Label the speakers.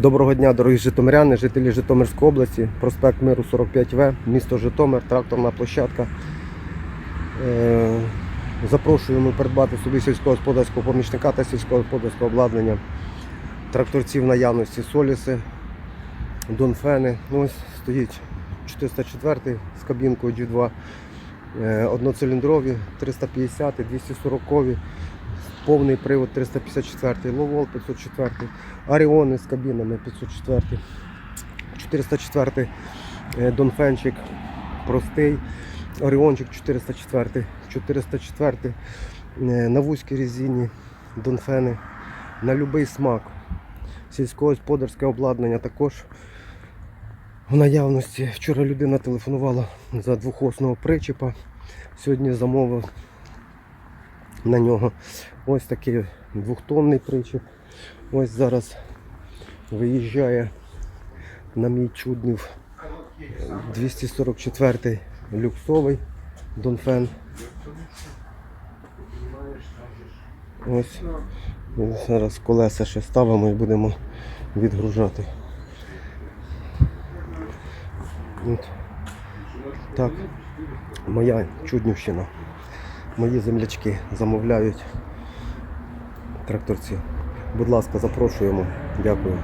Speaker 1: Доброго дня, дорогі житомиряни, жителі Житомирської області, проспект Миру 45В, місто Житомир, тракторна площадка. Е, Запрошуємо придбати собі сільськогосподарського помічника та сільськогосподарського обладнання. Тракторці в наявності Соліси, Донфени. Ну, ось стоїть 404 з кабінкою G2, е, одноциліндрові 350, 240, повний привод 354, Ловол 504, Аріони з кабінами 504, 404 е, Донфенчик простий, Оріончик 404, 404 е, на вузькій резині Донфени, на будь-який смак. Сільськогосподарське обладнання також в наявності. Вчора людина телефонувала за двохосного причепа. Сьогодні замовив на нього ось такий двохтонний причеп. Ось зараз виїжджає на мій чуднів 244 люксовий Донфен. Ось зараз колеса ще ставимо і будемо відгружати. От. Так, моя чуднівщина. Мої землячки замовляють тракторці. Будь ласка, запрошуємо. Дякую.